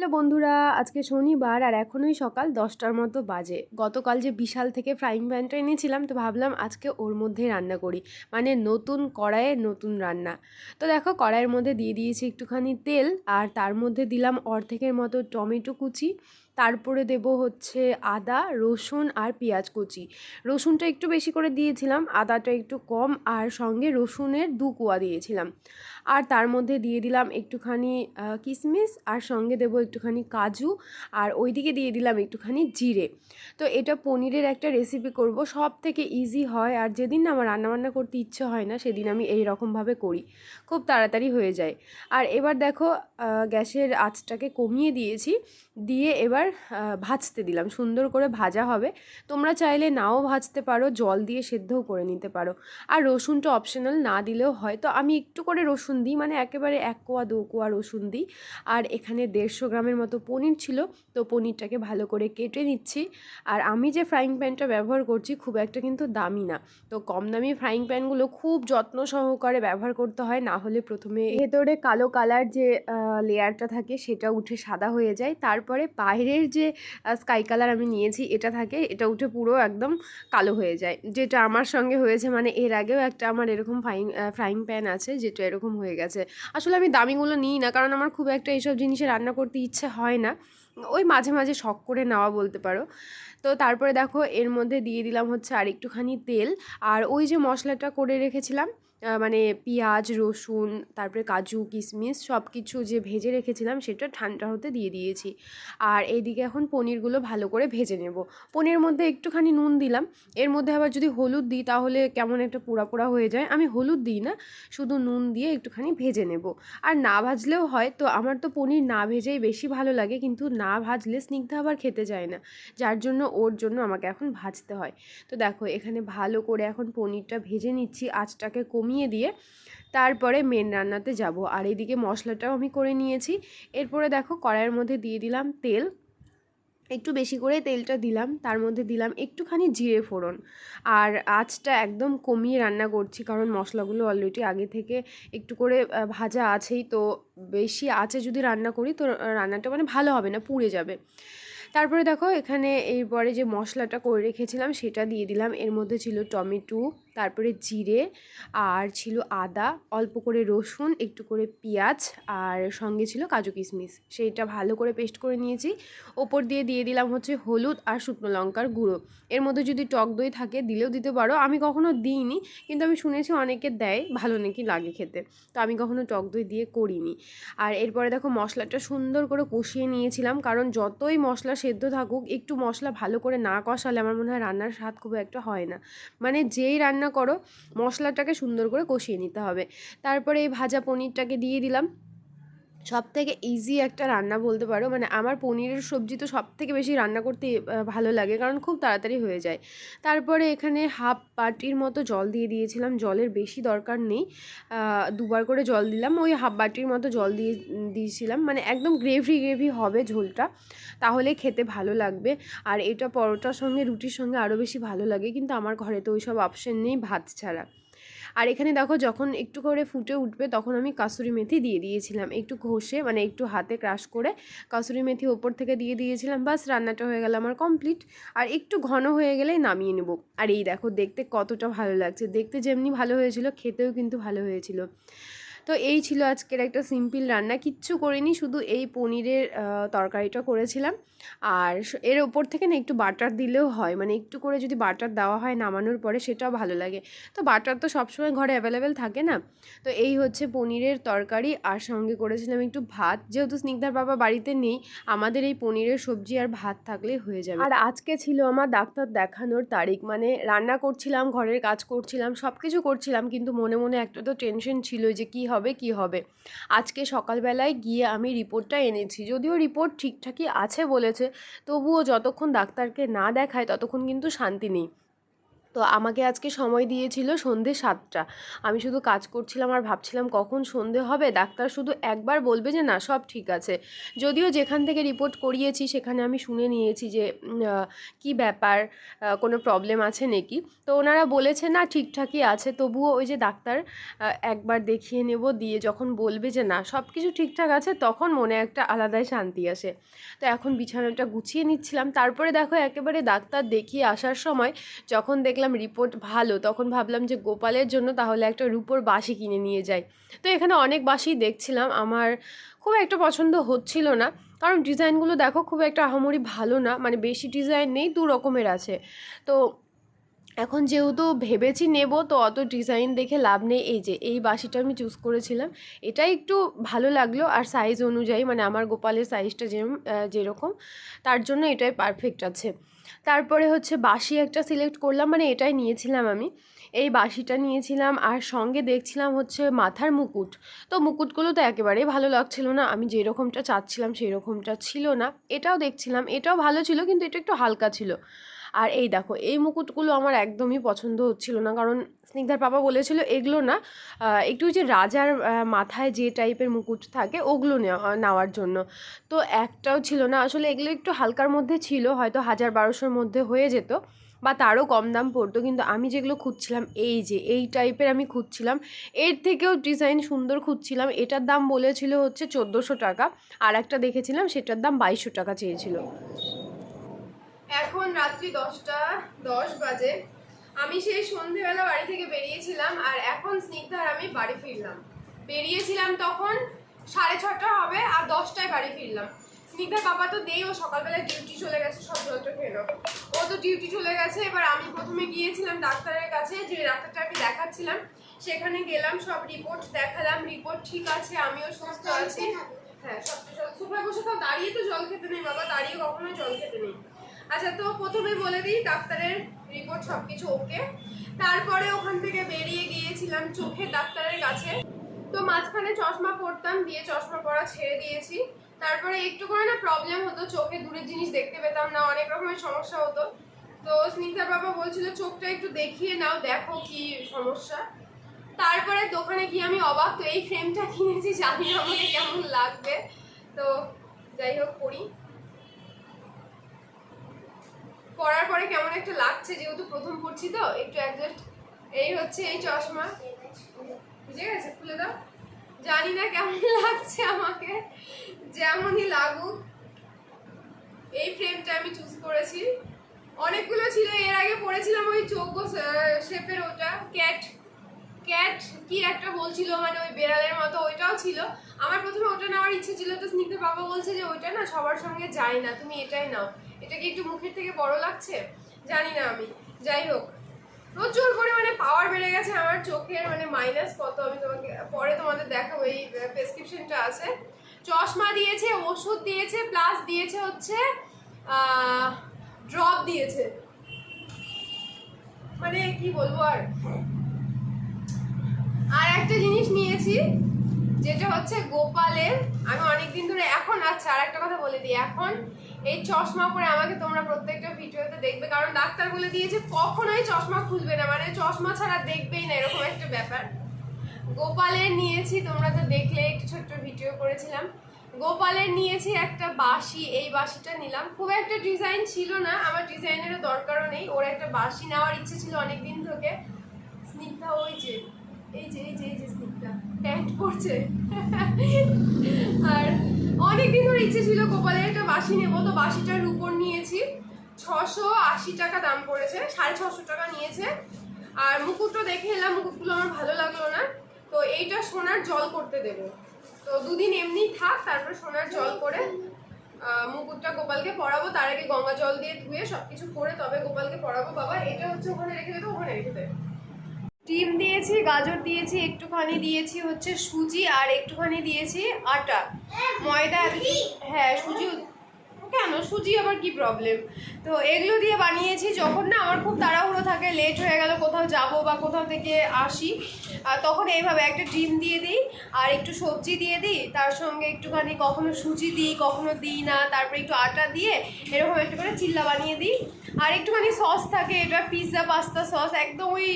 Hello বন্ধুরা, আজকে শনিবার আর এখনই সকাল দশটার মতো বাজে। গতকাল যে বিশাল থেকে ফ্রাইং প্যানটা এনেছিলাম, তো ভাবলাম আজকে ওর মধ্যেই রান্না করি। মানে নতুন কড়াইয়ে নতুন রান্না। তো দেখো, কড়াইয়ের মধ্যে দিয়ে দিয়েছি একটুখানি তেল আর তার মধ্যে দিলাম অর্ধেকের মতো টমেটো কুচি। তারপরে দেব হচ্ছে আদা, রসুন আর পেঁয়াজ কুচি। রসুনটা একটু বেশি করে দিয়েছিলাম, আদাটা একটু কম আর সঙ্গে রসুনের দু কোয়া দিয়েছিলাম। আর তার মধ্যে দিয়ে দিলাম একটুখানি কিশমিশ আর সঙ্গে দেবো একটুখানি কাজু আর ওইদিকে দিয়ে দিলাম একটুখানি জিরে। তো এটা পনিরের একটা রেসিপি করব সব থেকে ইজি হয় আর যেদিন আমার রান্নাবান্না করতে ইচ্ছে হয় না সেদিন আমি এই রকমভাবে করি, খুব তাড়াতাড়ি হয়ে যায়। আর এবার দেখো গ্যাসের আঁচটাকে কমিয়ে দিয়েছি। দিয়ে এবার ভাজতে দিলাম। সুন্দর করে ভাজা হবে। তোমরা চাইলে নাও ভাজতে পারো, জল দিয়ে সেদ্ধও করে নিতে পারো। আর রসুনটা অপশনাল না দিলেও হয়। তো আমি একটু করে রসুন দিই মানে একেবারে এক কোয়া, দু কোয়া রসুন দিই। আর এখানে দেড়শো গ্রামের মতো পনির ছিল। তো পনিরটাকে ভালো করে কেটে নিচ্ছি। আর আমি যে ফ্রাইং প্যানটা ব্যবহার করছি, খুব একটা কিন্তু দামি না। তো কম দামি ফ্রাইং প্যানগুলো খুব যত্ন সহকারে ব্যবহার করতে হয়। না হলে প্রথমে ভেতরে কালো কালার যে লেয়ারটা থাকে, সেটা উঠে সাদা হয়ে যায়। তারপরে বাইরের যে স্কাই কালার আমি নিয়েছি এটা থাকে, এটা উঠে পুরো একদম কালো হয়ে যায়। যেটা আমার সঙ্গে হয়েছে মানে এর আগেও একটা আমার এরকম ফ্রাইং ফ্রাইং প্যান আছে যেটা এরকম হয়ে গেছে। আসলে আমি দামিগুলো নিই না কারণ আমার খুব একটা এইসব জিনিসে রান্না করতে ইচ্ছে হয় না। ওই মাঝে মাঝে শখ করে নেওয়া বলতে পারো। তো তারপরে দেখো এর মধ্যে দিয়ে দিলাম হচ্ছে আর একটুখানি তেল। আর ওই যে মশলাটা করে রেখেছিলাম মানে পেঁয়াজ, রসুন, তারপরে কাজু কিশমিশ সব কিছু যে ভেজে রেখেছিলাম সেটা ঠান্ডা হতে দিয়ে দিয়েছি। আর এইদিকে এখন পনিরগুলো ভালো করে ভেজে নেব। পনিরের মধ্যে একটুখানি নুন দিলাম। এর মধ্যে আবার যদি হলুদ দিই তাহলে কেমন একটা পোড়া পোড়া হয়ে যায়। আমি হলুদ দিই না, শুধু নুন দিয়ে একটুখানি ভেজে নেব। আর না ভাজলেও হয়, তো আমার তো পনির না ভেজেই বেশি ভালো লাগে, কিন্তু না ভাজলে স্নিগ্ধা আবার খেতে যায় না। যার জন্য, ওর জন্য আমাকে এখন ভাজতে হয়। তো দেখো, এখানে ভালো করে এখন পনিরটা ভেজে নিচ্ছি। আঁচটাকে কমিয়ে কমিয়ে দিয়ে তারপরে মেন রান্নাতে যাব। আর এদিকে মশলাটাও আমি করে নিয়েছি। এরপরে দেখো কড়াইয়ের মধ্যে দিয়ে দিলাম তেল। একটু বেশি করে তেলটা দিলাম। তার মধ্যে দিলাম একটুখানি জিরে ফোড়ন। আর আঁচটা একদম কমিয়ে রান্না করছি কারণ মশলাগুলো অলরেডি আগে থেকে একটু করে ভাজা আছেই। তো বেশি আঁচে যদি রান্না করি তো রান্নাটা মানে ভালো হবে না, পুড়ে যাবে। তারপরে দেখো এখানে এরপরে যে মশলাটা করে রেখেছিলাম সেটা দিয়ে দিলাম। এর মধ্যে ছিল টমেটো তারপরে জিরে আর ছিল আদা, অল্প করে রসুন, একটু করে পেঁয়াজ আর সঙ্গে ছিল কাজু কিশমিশ। সেইটা ভালো করে পেস্ট করে নিয়েছি। ওপর দিয়ে দিয়ে দিলাম হচ্ছে হলুদ আর শুকনো লঙ্কার গুঁড়ো। এর মধ্যে যদি টক দই থাকে দিলেও দিতে পারো। আমি কখনো দিইনি, কিন্তু আমি শুনেছি অনেকে দেয়, ভালো নাকি লাগে খেতে। তো আমি কখনো টক দই দিয়ে করিনি। আর এরপরে দেখো মশলাটা সুন্দর করে কষিয়ে নিয়েছিলাম, কারণ যতই মশলা সেদ্ধ থাকুক, একটু মশলা ভালো করে না কষালে আমার মনে হয় রান্নার স্বাদ খুব একটা হয় না। মানে যেই রান্না করো মশলাটাকে সুন্দর করে কষিয়ে নিতে হবে। তারপরে এই ভাজা পনিরটাকে দিয়ে দিলাম। সব থেকে ইজি একটা রান্না বলতে পারো। মানে আমার পনিরের সবজি তো সব থেকে বেশি রান্না করতে ভালো লাগে, কারণ খুব তাড়াতাড়ি হয়ে যায়। তারপরে এখানে হাফ বাটির মতো জল দিয়ে দিয়েছিলাম, জলের বেশি দরকার নেই। দুবার করে জল দিলাম, ওই হাফ বাটির মতো জল দিয়ে দিয়েছিলাম। মানে একদম গ্রেভি গ্রেভি হবে ঝোলটা, তাহলে খেতে ভালো লাগবে। আর এটা পরোটার সঙ্গে, রুটির সঙ্গে আরও বেশি ভালো লাগে, কিন্তু আমার ঘরে তো ওই সব অপশান নেই ভাত ছাড়া। আর এখানে দেখো যখন একটু করে ফুটে উঠবে তখন আমি কাসুরি মেথি দিয়ে দিয়েছিলাম। একটু ঘষে মানে একটু হাতে ক্রাশ করে কাসুরি মেথি ওপর থেকে দিয়ে দিয়েছিলাম। বাস রান্নাটা হয়ে গেল আমার কমপ্লিট। আর একটু ঘন হয়ে গেলেই নামিয়ে নেব। আর এই দেখো দেখতে কতটা ভালো লাগছে। দেখতে যেমনি ভালো হয়েছিল, খেতেও কিন্তু ভালো হয়েছিল। তো এই ছিল আজকের একটা সিম্পল রান্না। কিচ্ছু করিনি, শুধু এই পনিরের তরকারিটা করেছিলাম। আর এর ওপর থেকে না একটু বাটার দিলেও হয়। মানে একটু করে যদি বাটার দেওয়া হয় নামানোর পরে সেটাও ভালো লাগে। তো বাটার তো সবসময় ঘরে অ্যাভেলেবেল থাকে না। তো এই হচ্ছে পনিরের তরকারি। আর সঙ্গে করেছিলাম একটু ভাত। যেহেতু স্নিগ্ধার বাবা বাড়িতে নেই, আমাদের এই পনিরের সবজি আর ভাত থাকলেই হয়ে যাবে। আর আজকে ছিল আমার ডাক্তার দেখানোর তারিখ। মানে রান্না করছিলাম, ঘরের কাজ করছিলাম সব কিছু করছিলাম। কিন্তু মনে মনে একটা তো টেনশন ছিল যে কি হবে, কি হবে? আজকে সকালবেলায় গিয়ে আমি রিপোর্টটা এনেছি। যদিও রিপোর্ট ঠিকঠাকই আছে বলেছে, তবুও যতক্ষণ ডাক্তারকে না দেখায় ততক্ষণ কিন্তু শান্তি নেই। তো আমাকে আজকে সময় দিয়েছিল সন্ধে সাতটা। আমি শুধু কাজ করছিলাম আর ভাবছিলাম কখন সন্ধে হবে, ডাক্তার শুধু একবার বলবে যে, না, সব ঠিক আছে। যদিও যেখান থেকে রিপোর্ট করিয়েছি সেখানে আমি শুনে নিয়েছি যে কি ব্যাপার কোনো প্রবলেম আছে নাকি? তো ওনারা বলেছে, না, ঠিকঠাকই আছে। তবুও ওই যে ডাক্তার একবার দেখিয়ে নেব, দিয়ে যখন বলবে যে, না সব কিছু ঠিকঠাক আছে, তখন মনে একটা আলাদাই শান্তি আসে। তো এখন বিছানাটা গুছিয়ে নিচ্ছিলাম। তারপরে দেখো একেবারে ডাক্তার দেখিয়ে আসার সময় যখন দেখলাম রিপোর্ট ভালো, তখন ভাবলাম যে গোপালের জন্য তাহলে একটা রূপোর বাসি কিনে নিয়ে যাই। তো এখানে অনেক বাসি দেখছিলাম, আমার খুব একটা পছন্দ হচ্ছিল না। কারণ ডিজাইনগুলো দেখো খুব একটা আহামরি ভালো না মানে বেশি ডিজাইন নেই, দু রকমের আছে। তো এখন যেহেতু ভেবেছি নেব, তো অত ডিজাইন দেখে লাভ নেই। এই যে, এই বাসিটা আমি চুজ করেছিলাম। এটা একটু ভালো লাগল, আর সাইজ অনুযায়ী মানে আমার গোপালের সাইজটা যেরকম, তার জন্য এটাই পারফেক্ট আছে। তারপরে হচ্ছে বাসি একটা সিলেক্ট করলাম মানে এটাই নিয়েছিলাম আমি। এই বাসিটা নিয়েছিলাম আর সঙ্গে দেখছিলাম হচ্ছে মাথার মুকুট। তো মুকুটগুলো তো একেবারেই ভালো লাগছিল না, আমি যেরকমটা চাচ্ছিলাম সেই রকমটা ছিল না। এটাও দেখছিলাম, এটাও ভালো ছিল কিন্তু এটা একটু হালকা ছিল। আর এই দেখো, এই মুকুটগুলো আমার একদমই পছন্দ হচ্ছিল না। কারণ স্নিগ্ধার পাপা বলেছিল, এগুলো না একটু যে রাজার মাথায় যে টাইপের মুকুট থাকে, ওগুলো নেওয়া- নেওয়ার জন্য। তো একটাও ছিল না। আসলে এগুলো একটু হালকার মধ্যে ছিল, হয়তো হাজার বারোশোর মধ্যে হয়ে যেত বা তারও কম দাম পড়তো, কিন্তু আমি যেগুলো খুঁজছিলাম, এই যে, এই টাইপের আমি খুঁজছিলাম, এর থেকেও ডিজাইন সুন্দর খুঁজছিলাম। এটার দাম বলেছিল হচ্ছে চোদ্দোশো টাকা, আর একটা দেখেছিলাম, সেটার দাম বাইশশো টাকা চেয়েছিল। এখন রাত্রি দশটা দশ বাজে। আমি সেই সন্ধেবেলা বাড়ি থেকে বেরিয়েছিলাম আর এখন স্নিগ্ধার আমি বাড়ি ফিরলাম। বেরিয়েছিলাম তখন সাড়ে ছটা হবে আর দশটায় বাড়ি ফিরলাম। স্নিগ্ধার বাবা তো দেই ও সকালবেলা ডিউটি চলে গেছে সব জলটা খেলো ও তো ডিউটি চলে গেছে এবার আমি প্রথমে গিয়েছিলাম ডাক্তারের কাছে যে ডাক্তারটা আমি দেখাচ্ছিলাম। সেখানে গেলাম সব রিপোর্ট দেখালাম রিপোর্ট ঠিক আছে আমিও সুস্থ আছি। হ্যাঁ সবটা জল সোফায় বসে তো দাঁড়িয়ে তো জল খেতে নেই বাবা দাঁড়িয়ে কখনোই জল খেতে নেই। আচ্ছা তো প্রথমে বলে দিই ডাক্তারের রিপোর্ট সব কিছু ওকে। তারপরে ওখান থেকে বেরিয়ে গিয়েছিলাম চোখের ডাক্তারের কাছে। তো মাঝখানে চশমা পরতাম, দিয়ে চশমা পরা ছেড়ে দিয়েছি। তারপরে একটু করে না প্রবলেম হতো, চোখে দূরের জিনিস দেখতে পেতাম না, অনেক রকমের সমস্যা হতো। তো স্নিগ্ধার বাবা বলছিল, চোখটা একটু দেখিয়ে নাও, দেখো কি সমস্যা। তারপরে দোকানে গিয়ে আমি অবাক, তো এই ফ্রেমটা কিনেছি, জানি আমাকে কেমন লাগবে। তো যাই হোক, পড়ি। পরার পরে কেমন একটা লাগছে, যেহেতু প্রথম পড়ছি তো, একটু অ্যাডজাস্ট এই হচ্ছে এই চশমা। বুঝে গেছে? খুলে দাও। জানি না কেমন লাগছে আমাকে, যেমনই লাগুক। এই ফ্রেমটা আমি চুজ করেছি। অনেকগুলো ছিল, এর আগে পড়েছিলাম ওই চৌকো শেপের ওটা। ক্যাট ক্যাট কি একটা বলছিল মানে ওই বেড়ালের মতো, ওইটাও ছিল। আমার প্রথমে ওটা নেওয়ার ইচ্ছে ছিল, তো স্নিগ্ধ বাবা বলছে যে ওইটা না সবার সঙ্গে যায় না, তুমি এটাই নাও। এটা কি একটু মুখের থেকে বড় লাগছে? জানি না আমি। যাই হোক, প্রচুর পরিমাণে পাওয়ার বেড়ে গেছে আমার চোখের মানে মাইনাস কত আমি তোমাকে, পরে তোমাদের দেখাবো, এই প্রেসক্রিপশনটা আছে। চশমা দিয়েছে, ওষুধ দিয়েছে প্লাস দিয়েছে হচ্ছে ড্রপ দিয়েছে। মানে কি বলব আর? আর একটা জিনিস নিয়েছি, যেটা হচ্ছে গোপালের, আমি অনেকদিন ধরে এখন আচ্ছা আর একটা কথা বলে দিই, এখন এই চশমা পরে আমাকে তোমরা প্রত্যেকটা ভিডিওতে দেখবে, কারণ ডাক্তার বলে দিয়েছে কখনোই চশমা খুলবে না মানে চশমা ছাড়া দেখবেই না, এরকম একটা ব্যাপার। গোপালের নিয়েছি, তোমরা তো দেখলে, একটু ছোট্ট ভিডিও করেছিলাম। গোপালের নিয়েছি একটা বাঁশি, এই বাঁশিটা নিলাম। খুব একটা ডিজাইন ছিল না, আমার ডিজাইনেরও দরকারও নেই, ওর একটা বাঁশি নেওয়ার ইচ্ছে ছিল অনেক দিন থেকে। স্নিগ্ধা, ওই যে, এই যে এই যে এই যে স্নিগ্ধা, প্যান্ট পরছে। আর অনেক দিন ধরে ইচ্ছে ছিল গোপালের একটা বাঁশি নেব, তো বাঁশিটার উপর নিয়েছি। ছশো আশি টাকা দাম পড়েছে, সাড়ে ছশো টাকা নিয়েছে। আর মুকুটটা দেখে এলাম, মুকুটগুলো আমার ভালো লাগল না। তো এইটা সোনার জল করতে দেবো। তো দুদিন এমনি থাক, তারপর সোনার জল করে মুকুটটা গোপালকে পরাবো। তার আগে গঙ্গা জল দিয়ে ধুয়ে সবকিছু করে তবে গোপালকে পরাবো। বাবা, এটা হচ্ছে ওখানে রেখে দেবো ওখানে রেখে দেবে ডিম দিয়েছি গাজর দিয়েছি একটুখানি দিয়েছি হচ্ছে সুজি আর একটুখানি দিয়েছি আটা। ময়দা হ্যাঁ সুজি কেন? সুজি আবার কি প্রবলেম তো এগুলো দিয়ে বানিয়েছি যখন না আমার খুব তাড়াহুড়ো থাকে লেট হয়ে গেল কোথাও যাব বা কোথাও থেকে আসি আর তখন এইভাবে একটা ডিম দিয়ে দিই আর একটু সবজি দিয়ে দিই তার সঙ্গে একটুখানি কখনো সুজি দিই কখনো দিই না তারপরে একটু আটা দিয়ে এরকম একটু করে চিল্লা বানিয়ে দিই। আর একটুখানি সস থাকে, এটা পিৎজা পাস্তা সস একদম ওই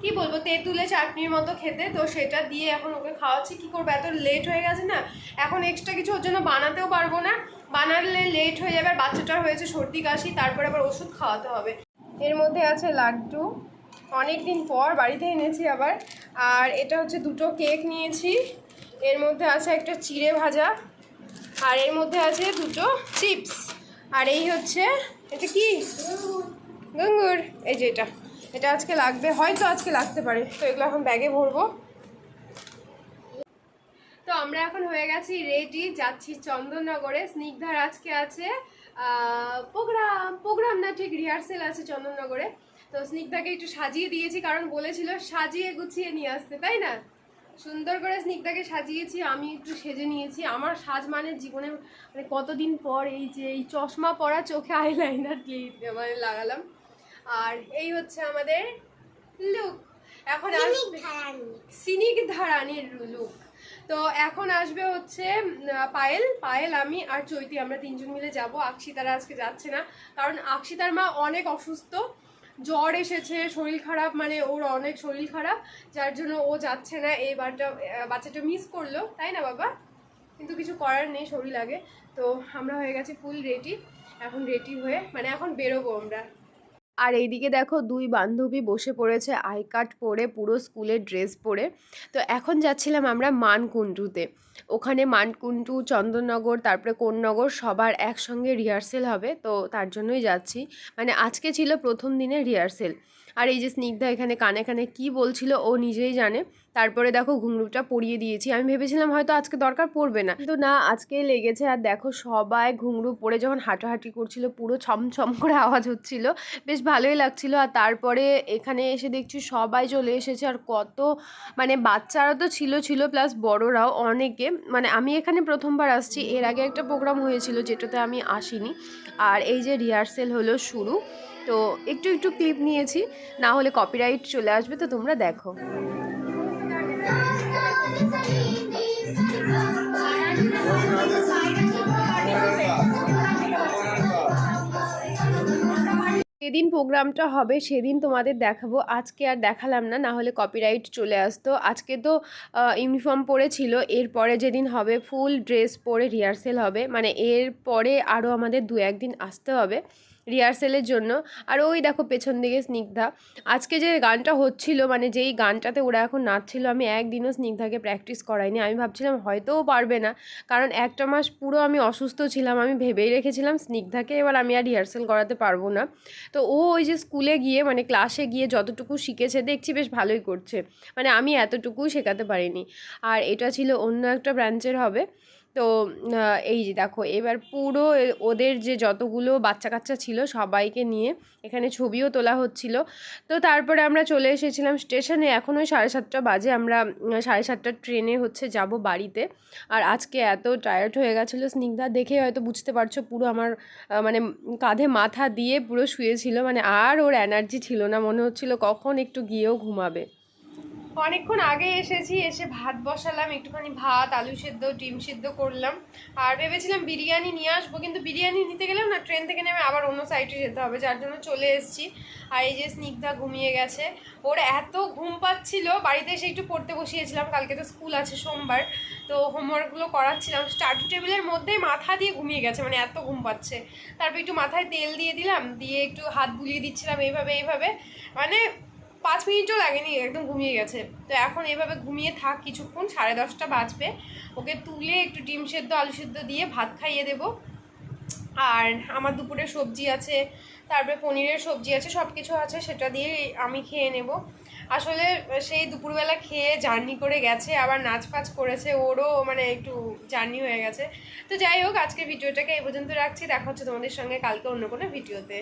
কি বলব, তেঁতুলে চাটনির মতো খেতে। তো সেটা দিয়ে এখন ওকে খাওয়াচ্ছি। কি করব, এত লেট হয়ে গেছে না? এখন এক্সট্রা কিছু ওর জন্য বানাতেও পারব না। বানালে লেট হয়ে যাবে, আর বাচ্চাটার হয়েছে সর্দি, কাশি, তারপরে আবার ওষুধ খাওয়াতে হবে। এর মধ্যে আছে লাড্ডু। অনেক দিন পর বাড়িতে এনেছি আবার। আর এটা হচ্ছে দুটো কেক নিয়েছি। এর মধ্যে আছে একটা চিড়ে ভাজা। আর এর মধ্যে আছে দুটো চিপস আর এই হচ্ছে এটা কি? গঙ্গুর এই যে এটা। এটা আজকে লাগবে, হয়তো আজকে লাগতে পারে। তো এগুলো এখন ব্যাগে ভরবো। তো আমরা এখন হয়ে গেছি রেডি, যাচ্ছি চন্দননগরে। স্নিগ্ধার আজকে আছে প্রোগ্রাম। প্রোগ্রাম না, ঠিক রিহার্সেল আছে চন্দননগরে। তো স্নিগ্ধাকে একটু সাজিয়ে দিয়েছি, কারণ বলেছিল সাজিয়ে গুছিয়ে নিয়ে আসতে, তাই না? সুন্দর করে স্নিগ্ধাকে সাজিয়েছি আমি একটু সেজে নিয়েছি। আমার সাজ মানে জীবনে মানে কতদিন পর এই যে এই চশমা পরা চোখে আইলাইনার মানে লাগালাম। আর এই হচ্ছে আমাদের লুক এখন আসবে সিনিক ধারানির লুক তো এখন আসবে হচ্ছে পায়েল। পায়েল আমি আর চৈতি আমরা তিনজন মিলে যাব। আকশিতারা আজকে যাচ্ছে না। কারণ আকশিতার মা অনেক অসুস্থ। জ্বর এসেছে, শরীর খারাপ মানে ওর অনেক শরীর খারাপ, যার জন্য ও যাচ্ছে না, এই বারটা বাচ্চাটা মিস করল, তাই না বাবা? কিন্তু কিছু করার নেই, শরীর লাগে। তো আমরা হয়ে গেছি ফুল রেডি এখন রেডি হয়ে মানে এখন বেরোবো আমরা। আর এইদিকে দেখো দুই বান্ধবী বসে পড়েছে, আই কার্ড পরে, পুরো স্কুলের ড্রেস পরে। তো এখন যাচ্ছিলাম আমরা মানকুণ্ডুতে। ওখানে মানকুণ্ডু, চন্দননগর, তারপরে কোননগর সবার একসঙ্গে রিহার্সেল হবে, তো তার জন্যই যাচ্ছি। মানে আজকে ছিল প্রথম দিনের রিহার্সেল আর এই যে স্নিগ্ধা এখানে কানে কানে কি বলছিল ও নিজেই জানে। তারপরে দেখো ঘুঙরুটা পরিয়ে দিয়েছি। আমি ভেবেছিলাম হয়তো আজকে দরকার পড়বে না। কিন্তু না, আজকে লেগেছে আর দেখো সবাই ঘুঙরু পরে যখন হাঁটাহাঁটি করছিল, পুরো ছমছম করে আওয়াজ হচ্ছিল, বেশ ভালোই লাগছিল। আর তারপরে এখানে এসে দেখছি সবাই চলে এসেছে আর কত মানে বাচ্চারা তো ছিল ছিল প্লাস বড়রাও অনেকে। মানে আমি এখানে প্রথমবার আসছি, এর আগে একটা প্রোগ্রাম হয়েছিল যেটাতে আমি আসিনি। আর এই যে রিহার্সেল হলো শুরু, তো একটু একটু ক্লিপ নিয়েছি, না হলে কপিরাইট চলে আসবে, তো তোমরা দেখো। যেদিন প্রোগ্রামটা হবে, সেদিন তোমাদের দেখাবো। আজকে আর দেখালাম না না হলে কপিরাইট চলে আসতো। আজকে তো ইউনিফর্ম পরেছিল। এরপরে যেদিন হবে ফুল ড্রেস পরে রিহার্সেল হবে। মানে এর পরে আরও আমাদের দু একদিন আসতে হবে। রিহার্সেলের জন্য। আর ওই দেখো পেছন দিকে স্নিগ্ধা। আজকে যে গানটা হচ্ছিল মানে যেই গানটাতে ওরা এখন নাচছিল, আমি একদিনও স্নিগ্ধাকে প্র্যাকটিস করাইনি। আমি ভাবছিলাম হয়তো পারবে না, কারণ একটা মাস পুরো আমি অসুস্থ ছিলাম। আমি ভেবেই রেখেছিলাম স্নিগ্ধাকে এবার আমি আর রিহার্সেল করাতে পারব না। তো ও ওই যে স্কুলে গিয়ে মানে ক্লাসে গিয়ে যতটুকু শিখেছে, দেখছি বেশ ভালোই করছে। মানে আমি এতটুকুই শেখাতে পারিনি। আর এটা ছিল অন্য একটা ব্রাঞ্চের হবে। তো এই যে দেখো, এবার পুরো ওদের যে যতগুলো বাচ্চা কাচ্চা ছিল সবাইকে নিয়ে এখানে ছবিও তোলা হচ্ছিল। তো তারপরে আমরা চলে এসেছিলাম স্টেশনে। এখন ওই সাড়ে সাতটা বাজে। আমরা সাড়ে সাতটার ট্রেনে হচ্ছে যাব বাড়িতে। আর আজকে এত টায়ার্ড হয়ে গেছিল স্নিগ্ধা। দেখে হয়তো বুঝতে পারছ পুরো আমার মানে কাঁধে মাথা দিয়ে পুরো শুয়েছিল। মানে আর ওর এনার্জি ছিল না। মনে হচ্ছিল কখন একটু গিয়েও ঘুমাবে। অনেকক্ষণ আগে এসেছি, এসে ভাত বসালাম, একটুখানি ভাত, আলু সেদ্ধ, ডিম সেদ্ধ করলাম। আর ভেবেছিলাম বিরিয়ানি নিয়ে আসব, কিন্তু বিরিয়ানি নিতে গেলেও না, ট্রেন থেকে নেমে আবার অন্য সাইডে যেতে হবে, যার জন্য চলে এসেছি। আর এই যে স্নিগ্ধা ঘুমিয়ে গেছে। ওর এত ঘুম পাচ্ছিল, বাড়িতে এসে একটু পড়তে বসিয়েছিলাম, কালকে তো স্কুল আছে সোমবার, তো হোমওয়ার্কগুলো করাচ্ছিলাম। স্টাডি টেবিলের মধ্যেই মাথা দিয়ে ঘুমিয়ে গেছে মানে এত ঘুম পাচ্ছে। তারপর একটু মাথায় তেল দিয়ে দিলাম, দিয়ে একটু হাত বুলিয়ে দিচ্ছিলাম, এইভাবে এইভাবে। মানে পাঁচ মিনিটও লাগেনি, একদম ঘুমিয়ে গেছে। তো এখন এভাবে ঘুমিয়ে থাক কিছুক্ষণ, সাড়ে দশটা বাজবে। ওকে তুলে একটু ডিম সেদ্ধ, আলু সেদ্ধ দিয়ে ভাত খাইয়ে দেবো। আর আমার দুপুরে সবজি আছে, তারপরে পনিরের সবজি আছে সব কিছু আছে, সেটা দিয়ে আমি খেয়ে নেব। আসলে সেই দুপুরবেলা খেয়ে জার্নি করে গেছে, আবার নাচ ফাচ করেছে, ওরও মানে একটু জার্নি হয়ে গেছে। তো যাই হোক আজকে ভিডিওটাকে এই পর্যন্ত রাখছি, দেখা হচ্ছে তোমাদের সঙ্গে কালকে অন্য কোনো ভিডিওতে।